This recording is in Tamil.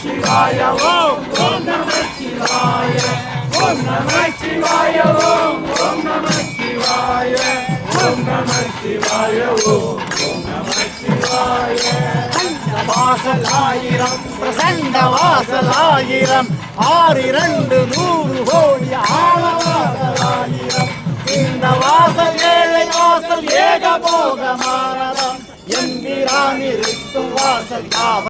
சிவாய ஓம் ஓம் நம சிவாய ஓம் நம சிவாய ஓம் ஓம் நம சிவாய ஓம் நம சிவாய ஓம் ஓம் நம சிவாய வாசல் ஆயிரம் பிரசண்ட வாசல் ஆயிரம் ஆறிரண்டு நூறு கோடி ஆழவாசல் ஆயிரம் இந்த வாசல் ஏழை வாசல் ஏக போக மாறலாம் எம்பிரான் இருக்கும் வாசல் யாவ